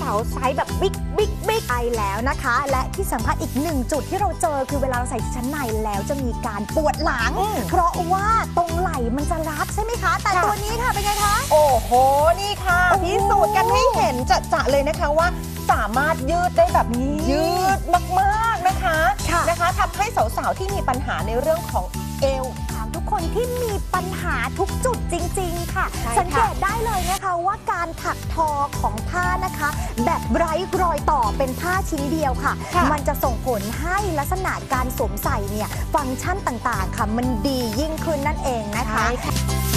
สาวๆไซส์แบบบิ๊กบิ๊กบิ๊กไปแล้วนะคะ และที่สำคัญอีกหนึ่งจุดที่เราเจอคือเวลาเราใส่ชั้นในแล้วจะมีการปวดหลังอืมเพราะว่าตรงไหล่มันจะรัดใช่ไหมคะ แต่ค่ะตัวนี้ค่ะเป็นไงคะ โอ้โห นี่ค่ะโอ้โหพิสูจน์กันให้เห็นจะๆเลยนะคะว่าสามารถยืดได้แบบนี่ยืดมากๆนะคะค่ะนะคะทำให้สาวๆที่มีปัญหาในเรื่องของเอวถามทุกคนที่มีปัญหาทุกจุดจริงๆ ค่ะใช่ค่ะ สังเกตได้เลยนะคะว่าการถักทอของผ้านะคะ แบบไร้รอยต่อเป็นผ้าชิ้นเดียวค่ะค่ะ มันจะส่งผลให้ลักษณะการสวมใส่เนี่ยฟังก์ชันต่างๆค่ะ มันดียิ่งขึ้นนั่นเองนะคะใช่ค่ะ